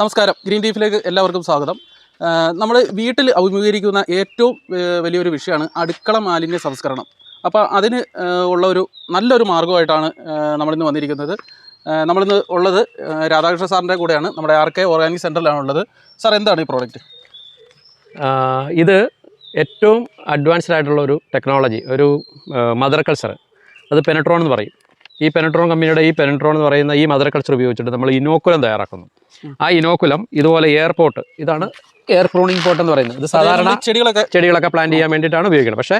നമസ്കാരം. ഗ്രീൻ ടീഫിലേക്ക് എല്ലാവർക്കും സ്വാഗതം. നമ്മൾ വീട്ടിൽ അഭിമുഖീകരിക്കുന്ന ഏറ്റവും വലിയൊരു വിഷയമാണ് അടുക്കള മാലിന്യ സംസ്കരണം. അപ്പോൾ അതിന് ഉള്ള ഒരു നല്ലൊരു മാർഗമായിട്ടാണ് നമ്മളിന്ന് വന്നിരിക്കുന്നത്. നമ്മളിന്ന് ഉള്ളത് രാധാകൃഷ്ണ സാറിന്റെ കൂടെയാണ്. നമ്മുടെ ആർ കെ ഓർഗാനിക് സെന്ററിലാണ് ഉള്ളത്. സാർ എന്താണ് ഈ പ്രോഡക്റ്റ്? ഇത് ഏറ്റവും അഡ്വാൻസ്ഡ് ആയിട്ടുള്ള ഒരു ടെക്നോളജി ഒരു മദർ കൾച്ചർ. അത് പെനട്രോൺ എന്ന് പറയും. ഈ പെനട്രോൺ കമ്പനിയുടെ ഈ പെനട്രോൺ എന്ന് പറയുന്ന ഈ മദർ കൾച്ചർ ഉപയോഗിച്ചിട്ട് നമ്മൾ ഇനോക്കുലം തയ്യാറാക്കുന്നു. ആ ഇനോക്കുലം ഇതുപോലെ എയർപോർട്ട് ഇതാണ് എയർ പ്രൂണിംഗ് പോട്ട് എന്ന് പറയുന്നത്. ഇത് സാധാരണ ചെടികളൊക്കെ ചെടികളൊക്കെ പ്ലാന്റ് ചെയ്യാൻ വേണ്ടിയിട്ടാണ് ഉപയോഗിക്കുന്നത്. പക്ഷേ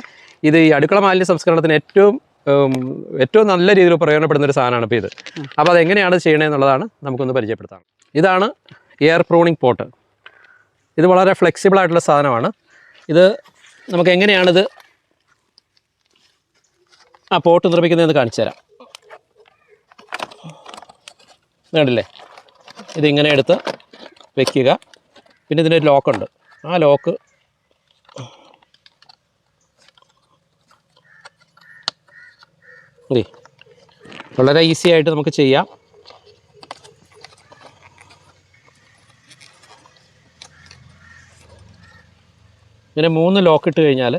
ഇത് ഈ അടുക്കള മാലിന്യ സംസ്കരണത്തിന് ഏറ്റവും ഏറ്റവും നല്ല രീതിയിൽ പ്രയോജനപ്പെടുന്ന ഒരു സാധനമാണ് ഇപ്പോൾ ഇത്. അപ്പോൾ അതെങ്ങനെയാണ് ചെയ്യണമെന്നുള്ളതാണ് നമുക്കൊന്ന് പരിചയപ്പെടുത്താം. ഇതാണ് എയർ പ്രൂണിംഗ് പോട്ട് ഇത് വളരെ ഫ്ലെക്സിബിൾ ആയിട്ടുള്ള സാധനമാണ്. ഇത് നമുക്ക് എങ്ങനെയാണിത് ആ പോട്ട് നിർമ്മിക്കുന്നതെന്ന് കാണിച്ചു തരാം ഇത് കണ്ടില്ലേ? ഇതിങ്ങനെ എടുത്ത് വെക്കുക. പിന്നെ ഇതിനൊരു ലോക്കുണ്ട് ആ ലോക്ക് മതി വളരെ ഈസി ആയിട്ട് നമുക്ക് ചെയ്യാം. ഇങ്ങനെ മൂന്ന് ലോക്ക് ഇട്ട് കഴിഞ്ഞാൽ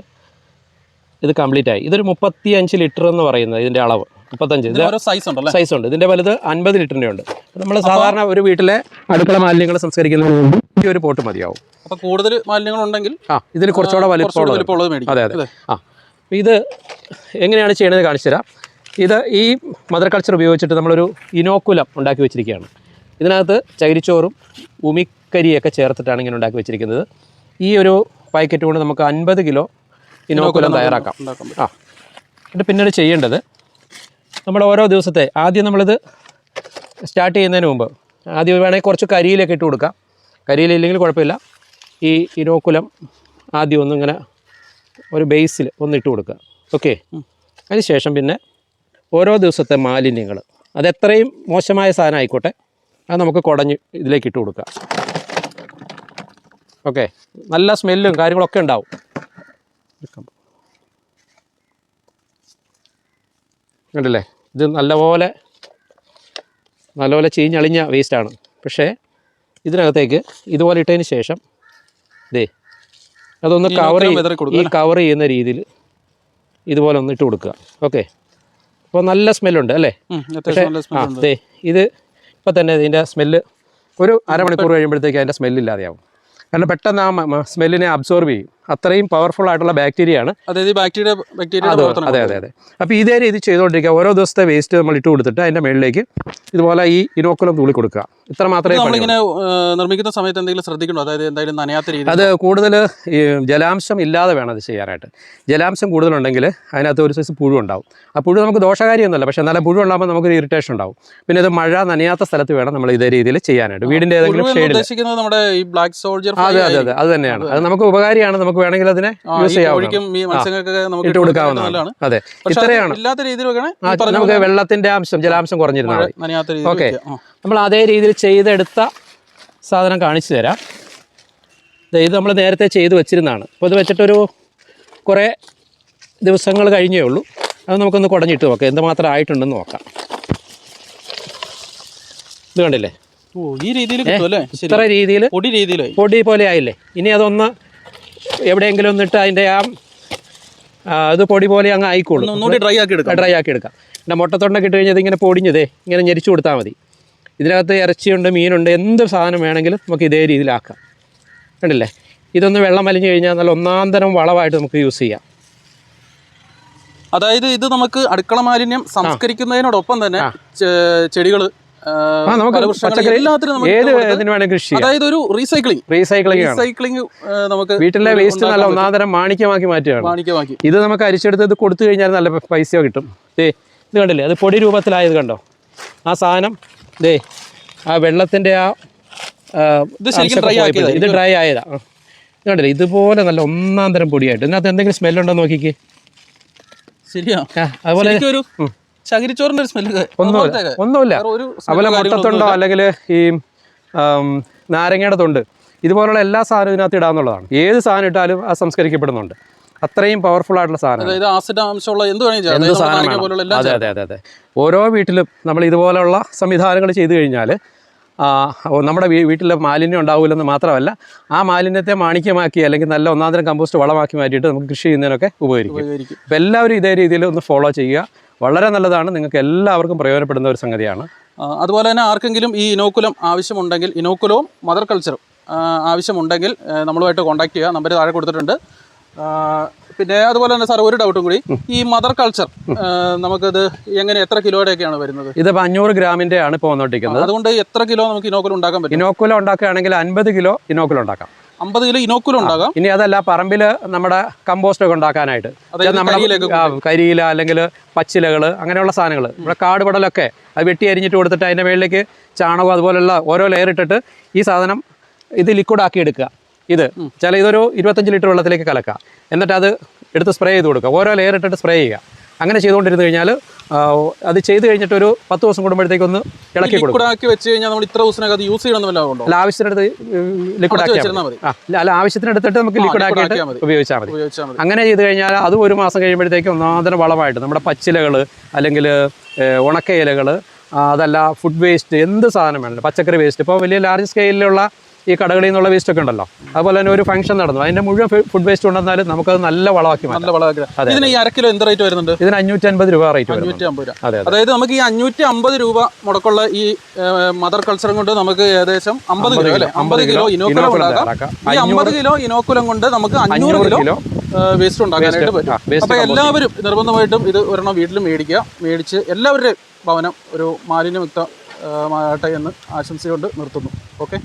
ഇത് കംപ്ലീറ്റ് ആയി. ഇതൊരു മുപ്പത്തി അഞ്ച് ലിറ്റർ എന്ന് പറയുന്നത് ഇതിന്റെ അളവ്. മുപ്പത്തഞ്ച്. ഓരോ സൈസ് ഉണ്ട് സൈസ് ഉണ്ട്. ഇതിന്റെ വലുത് അൻപത് ലിറ്ററിന്റെ ഉണ്ട്. നമ്മൾ സാധാരണ ഒരു വീട്ടിലെ അടുക്കള മാലിന്യങ്ങൾ സംസ്കരിക്കുന്നതിന് ഈ ഒരു പോട്ട് മതിയാവും. അപ്പോൾ കൂടുതൽ മാലിന്യങ്ങൾ ഉണ്ടെങ്കിൽ ആ ഇതിന് കുറച്ചുകൂടെ വലിപ്പമുള്ളത് അതെ അതെ. ആ. ഇത് എങ്ങനെയാണ് ചെയ്യണത് കാണിച്ചു തരാം. ഇത് ഈ മദർ കൾച്ചർ ഉപയോഗിച്ചിട്ട് നമ്മളൊരു ഇനോക്കുലം ഉണ്ടാക്കി വെച്ചിരിക്കുകയാണ്. ഇതിനകത്ത് ചകിരിച്ചോറും ഉമിക്കരിയൊക്കെ ചേർത്തിട്ടാണ് ഇങ്ങനെ ഉണ്ടാക്കി വെച്ചിരിക്കുന്നത്. ഈ ഒരു പാക്കറ്റ് കൊണ്ട് നമുക്ക് അൻപത് കിലോ ഇനോക്കുലം തയ്യാറാക്കാം. ആ. എന്നിട്ട് പിന്നീട് ചെയ്യേണ്ടത് നമ്മൾ ഓരോ ദിവസത്തെ ആദ്യം നമ്മളിത് സ്റ്റാർട്ട് ചെയ്യുന്നതിന് മുമ്പ് ആദ്യം വേണമെങ്കിൽ കുറച്ച് കരിയിലൊക്കെ ഇട്ട് കൊടുക്കാം. കരിയിലില്ലെങ്കിൽ കുഴപ്പമില്ല. ഈ ഇനോക്കുലം ആദ്യം ഒന്നിങ്ങനെ ഒരു ബേസിൽ ഒന്ന് ഇട്ട് കൊടുക്കുക. ഓക്കെ അതിന് ശേഷം പിന്നെ ഓരോ ദിവസത്തെ മാലിന്യങ്ങൾ അത് എത്രയും മോശമായ സാധനം ആയിക്കോട്ടെ. അത് നമുക്ക് കുടഞ്ഞ് ഇതിലേക്ക് ഇട്ട് കൊടുക്കുക ഓക്കെ നല്ല സ്മെല്ലും കാര്യങ്ങളൊക്കെ ഉണ്ടാവും. കണ്ടില്ലേ? ഇത് നല്ലപോലെ നല്ലപോലെ ചീഞ്ഞളിഞ്ഞ വേസ്റ്റാണ് പക്ഷേ ഇതിനകത്തേക്ക് ഇതുപോലെ ഇട്ടതിന് ശേഷം ദേ അതൊന്ന് കവർ ഈ കവർ ചെയ്യുന്ന രീതിയിൽ ഇതുപോലെ ഒന്ന് ഇട്ട് കൊടുക്കുക. ഓക്കെ അപ്പോൾ നല്ല സ്മെല്ലുണ്ട് അല്ലേ? അതെ ആ ദേ ഇത് ഇപ്പം തന്നെ ഇതിന്റെ സ്മെല്ല് ഒരു അരമണിക്കൂർ കഴിയുമ്പോഴത്തേക്ക് അതിന്റെ സ്മെല്ല് ഇല്ലാതെയാവും. കാരണം പെട്ടെന്ന് ആ സ്മെല്ലിനെ അബ്സോർബ് ചെയ്യും. അത്രയും പവർഫുൾ ആയിട്ടുള്ള ബാക്ടീരിയയാണ് അതായത് ഈ ബാക്ടീരിയ ബാക്ടീരിയ അതെ അതെ അതെ അപ്പോൾ ഇതേ രീതി ചെയ്തുകൊണ്ടിരിക്കുക. ഓരോ ദിവസത്തെ വേസ്റ്റ് നമ്മൾ ഇട്ട് കൊടുത്തിട്ട് അതിന്റെ മുകളിലേക്ക് ഇതുപോലെ ഈ ഇനോക്കുലം തൂളി കൊടുക്കുക. ഇത്ര മാത്രമേ. നമ്മളിങ്ങനെ നിർമ്മിക്കുന്ന സമയത്ത് എന്തെങ്കിലും ശ്രദ്ധിക്കണോ? അതായത് എന്തായാലും നനയാത്ത രീതി അത് കൂടുതൽ ഈ ജലാംശം ഇല്ലാതെ വേണം അത് ചെയ്യാനായിട്ട്. ജലാംശം കൂടുതലുണ്ടെങ്കിൽ അതിനകത്ത് ഒരു സൈസ് പുഴു ഉണ്ടാവും. ആ പുഴു നമുക്ക് ദോഷകാരിയൊന്നുമല്ല. പക്ഷേ എന്നാലും പുഴു ഉണ്ടാകുമ്പോൾ നമുക്കൊരു ഇറിറ്റേഷൻ ഉണ്ടാവും. പിന്നെ ഇത് മഴ നനയാത്ത സ്ഥലത്ത് വേണം നമ്മൾ ഇതേ രീതിയിൽ ചെയ്യാനായിട്ട്. വീടിന്റെ ഏതെങ്കിലും ഷെയ്ഡിൽ നമ്മുടെ ഈ ബ്ലാക്ക് സോൾജർ അതെ അതെ അതെ. അത് തന്നെയാണ്. അത്. നമുക്ക് ഉപകാരിയാണ് നമുക്ക് വേണമെങ്കിൽ അതിനെ യൂസ് ചെയ്യാവുന്നതാണ്. നമുക്ക് കൊടുക്കാവുന്നതാണ്. അതെ. ഇത്രയാണ്. ഇല്ലാത്ത രീതിയിൽ നമുക്ക് വെള്ളത്തിന്റെ അംശം ജലാംശം കുറഞ്ഞിരുന്നാൽ രീതിയിൽ ഓക്കെ. നമ്മൾ അതേ രീതിയിൽ ചെയ്തെടുത്ത സാധനം കാണിച്ചു തരാം. ഇത് നമ്മൾ നേരത്തെ ചെയ്ത് വെച്ചിരുന്നതാണ്. അപ്പോൾ ഇത് വെച്ചിട്ടൊരു കുറേ ദിവസങ്ങൾ കഴിഞ്ഞേ ഉള്ളൂ. അത് നമുക്കൊന്ന് കുടഞ്ഞിട്ട് നോക്കാം. എന്തുമാത്രം ആയിട്ടുണ്ടെന്ന് നോക്കാം. ഇത് കണ്ടില്ലേ? ഓ ഈ രീതിയിൽ ഇത്ര രീതിയിൽ പൊടി രീതിയിലായി. പൊടി പോലെ ആയില്ലേ? ഇനി അതൊന്ന് എവിടെയെങ്കിലും ഒന്നിട്ട് അതിന്റെ ആ അത് പൊടി പോലെ അങ്ങ് ആയിക്കോളും. ഡ്രൈ ആക്കി എടുക്കാം. ഡ്രൈ ആക്കി എടുക്കാം. പിന്നെ മുട്ടത്തൊണ്ടൊക്കെ ഇട്ട് കഴിഞ്ഞാൽ ഇങ്ങനെ പൊടിഞ്ഞതേ ഇങ്ങനെ ഞെരിച്ചു കൊടുത്താൽ മതി. ഇതിനകത്ത് ഇറച്ചിയുണ്ട് മീനുണ്ട് എന്ത് സാധനം വേണമെങ്കിലും നമുക്ക് ഇതേ രീതിയിലാക്കാം കണ്ടില്ലേ? ഇതൊന്ന് വെള്ളം വലിഞ്ഞു കഴിഞ്ഞാൽ നല്ല ഒന്നാം തരം വളമായിട്ട് നമുക്ക് യൂസ് ചെയ്യാം. അതായത് ഇത് നമുക്ക് അടുക്കള മാലിന്യം സംസ്കരിക്കുന്നതിനോടൊപ്പം തന്നെ ചെടികൾ ഏത് ഇതിന് വേണമെങ്കിൽ കൃഷി അതായത് ഒരു റീസൈക്ലിംഗ് റീസൈക്ലിംഗ് റീസൈക്ലിംഗ് നമുക്ക് വീട്ടിലെ വേസ്റ്റ് നല്ല ഒന്നാന്തരം തരം മാണിക്യമാക്കി മാറ്റുകയാണ്. മാണിക്യമാക്കി. ഇത് നമുക്ക് അരിച്ചെടുത്ത് ഇത് കൊടുത്തു കഴിഞ്ഞാൽ നല്ല പൈസ കിട്ടും. ദേ ഇത് കണ്ടില്ലേ? അത് പൊടി രൂപത്തിലായത് കണ്ടോ? ആ സാധനം ദേ ആ വെള്ളത്തിന്റെ ആ ഇത് ഡ്രൈ ആയതാ. ഇത് കണ്ടില്ലേ? ഇതുപോലെ നല്ല ഒന്നാന്തരം തരം പൊടിയായിട്ട്. ഇതിനകത്ത് എന്തെങ്കിലും സ്മെല്ലുണ്ടോ നോക്കിക്കേ. ശരിയാ. അതുപോലെ ഒരു ചകിരിച്ചോറിന്റെ ഒരു സ്മെല്ല് ഒന്നുമില്ല. അതുപോലെ മുട്ടത്തുണ്ടോ അല്ലെങ്കിൽ ഈ നാരങ്ങയുടെ തൊണ്ട് ഇതുപോലുള്ള എല്ലാ സാധനവും ഇതിനകത്ത് ഇടാന്നുള്ളതാണ് ഏത് സാധനം ഇട്ടാലും അത് സംസ്കരിക്കപ്പെടുന്നുണ്ട്. അത്രയും പവർഫുൾ ആയിട്ടുള്ള സാധനം അതെ അതെ അതെ അതെ. ഓരോ വീട്ടിലും നമ്മൾ ഇതുപോലെയുള്ള സംവിധാനങ്ങൾ ചെയ്തു കഴിഞ്ഞാൽ നമ്മുടെ വീട്ടിലെ മാലിന്യം ഉണ്ടാവില്ലെന്ന് മാത്രമല്ല ആ മാലിന്യത്തെ മാണിക്യമാക്കി അല്ലെങ്കിൽ നല്ല ഒന്നാന്തരം കമ്പോസ്റ്റ് വളമാക്കി മാറ്റിയിട്ട് നമുക്ക് കൃഷി ചെയ്യുന്നതിനൊക്കെ ഉപകരിക്കും. അപ്പോൾ എല്ലാവരും ഇതേ രീതിയിൽ ഒന്ന് ഫോളോ ചെയ്യുക. വളരെ നല്ലതാണ്. നിങ്ങൾക്ക് എല്ലാവർക്കും പ്രയോജനപ്പെടുന്ന ഒരു സംഗതിയാണ്. അതുപോലെ തന്നെ ആർക്കെങ്കിലും ഈ ഇനോക്കുലം ആവശ്യമുണ്ടെങ്കിൽ ഇനോക്കുലവും മദർ കൾച്ചറും ആവശ്യമുണ്ടെങ്കിൽ നമ്മളുമായിട്ട് കോൺടാക്ട് ചെയ്യുക. നമ്പർ താഴെ കൊടുത്തിട്ടുണ്ട്. പിന്നെ അതുപോലെ തന്നെ സാർ ഒരു ഡൗട്ടും കൂടി. ഈ മദർ കൾച്ചർ നമുക്കത് എങ്ങനെ എത്ര കിലോയുടെയൊക്കെയാണ് വരുന്നത്? ഇതിപ്പോൾ അഞ്ഞൂറ് ഗ്രാമിന്റെ ആണ് ഇപ്പോൾ വന്നുകൊണ്ടിരിക്കുന്നത് അതുകൊണ്ട് എത്ര കിലോ നമുക്ക് ഇനോക്കുലം ഉണ്ടാക്കാൻ പറ്റും? ഇനോക്കുലം ഉണ്ടാക്കുകയാണെങ്കിൽ അൻപത് കിലോ ഇനോക്കുലം ഉണ്ടാക്കാം. അമ്പത് കിലോ ഇനോക്കുലം ഉണ്ടാകാം. ഇനി അതല്ല പറമ്പിൽ നമ്മുടെ കമ്പോസ്റ്റ് ഒക്കെ ഉണ്ടാക്കാനായിട്ട്. നമ്മുടെ കരിയില അല്ലെങ്കിൽ പച്ചിലകൾ അങ്ങനെയുള്ള സാധനങ്ങൾ ഇവിടെ കാട് പടലൊക്കെ അത് വെട്ടി അരിഞ്ഞിട്ട് കൊടുത്തിട്ട് അതിന്റെ മേളിലേക്ക് ചാണകം അതുപോലെയുള്ള ഓരോ ലെയർ ഇട്ടിട്ട് ഈ സാധനം ഇത് ലിക്വിഡ് ആക്കി എടുക്കുക. ഇത് ചില ഇതൊരു ഇരുപത്തഞ്ച് ലിറ്റർ വെള്ളത്തിലേക്ക് കലക്കുക. എന്നിട്ട് അത് എടുത്ത് സ്പ്രേ ചെയ്ത് കൊടുക്കുക. ഓരോ ലെയർ ഇട്ടിട്ട് സ്പ്രേ ചെയ്യുക. അങ്ങനെ ചെയ്തുകൊണ്ടിരുന്ന് കഴിഞ്ഞാൽ അത് ചെയ്ത് കഴിഞ്ഞിട്ട് ഒരു പത്ത് ദിവസം കൂടുമ്പോഴത്തേക്ക് ഒന്ന് ഇളക്കി കൊടുക്കും. വെച്ച് കഴിഞ്ഞാൽ നമ്മൾ ഇത്ര ദിവസത്തിനകം അത് യൂസ് ചെയ്യണമെന്നല്ല അല്ല ആവശ്യത്തിനടുത്ത് ലിക്വിഡ് അടച്ച് ആക്കിയാൽ മതി. മതി. ആ അല്ല ആവശ്യത്തിനടുത്തിട്ട് നമുക്ക് ലിക്വിഡ് ആക്കിയിട്ട്. ഉപയോഗിച്ചാൽ മതി. അങ്ങനെ ചെയ്ത് കഴിഞ്ഞാൽ അത് ഒരു മാസം കഴിയുമ്പോഴത്തേക്ക് ഒന്നാന്തര വളമായിട്ട് നമ്മുടെ പച്ചിലകൾ അല്ലെങ്കിൽ ഉണക്ക ഇലകൾ അതല്ല ഫുഡ് വേസ്റ്റ് എന്ത് സാധനം വേണം പച്ചക്കറി വേസ്റ്റ് ഇപ്പോൾ വലിയ ലാർജ് സ്കെയിലുള്ള ഈ കടകളിൽ നിന്നുള്ള വേസ്റ്റ് ഒക്കെ ഉണ്ടല്ലോ. അതുപോലെ തന്നെ ഒരു ഫംഗ്ഷൻ നടന്നു. അതിന്റെ മുഴുവൻ ഫുഡ് വേസ്റ്റ് കൊണ്ടുവന്നാലും നമുക്കത് നല്ല വളമാക്കി നല്ല വളമാക്കി. ഇതിന് ഈ അര കിലോ എന്ത് റേറ്റ് വരുന്നുണ്ട്? ഇതിന് അഞ്ഞൂറ്റി അൻപത് രൂപ റേറ്റ് അഞ്ഞൂറ്റി അമ്പത് രൂപ. അതെ അതെ. അതായത് നമുക്ക് ഈ അഞ്ഞൂറ്റി അമ്പത് രൂപ മുടക്കുള്ള ഈ മദർ കൾച്ചറും കൊണ്ട് നമുക്ക് ഏകദേശം അമ്പത് കിലോ അല്ലെ? അമ്പത് കിലോ ഇനോക്കുലം ഉണ്ടാക്കാം. ഈ അമ്പത് കിലോ ഇനോക്കുലം കൊണ്ട് നമുക്ക് അഞ്ഞൂറ് കിലോ വേസ്റ്റ് ഉണ്ടാക്കാനായിട്ട് പറ്റും. അപ്പൊ എല്ലാവരും നിർബന്ധമായിട്ടും ഇത് ഒരെണ്ണം വീട്ടിൽ മേടിക്കുക. മേടിച്ച് എല്ലാവരുടെയും ഭവനം ഒരു മാലിന്യമുക്ത ആ, മാകട്ടെ എന്ന് ആശംസയോട് നിർത്തുന്നു. ഓക്കെ?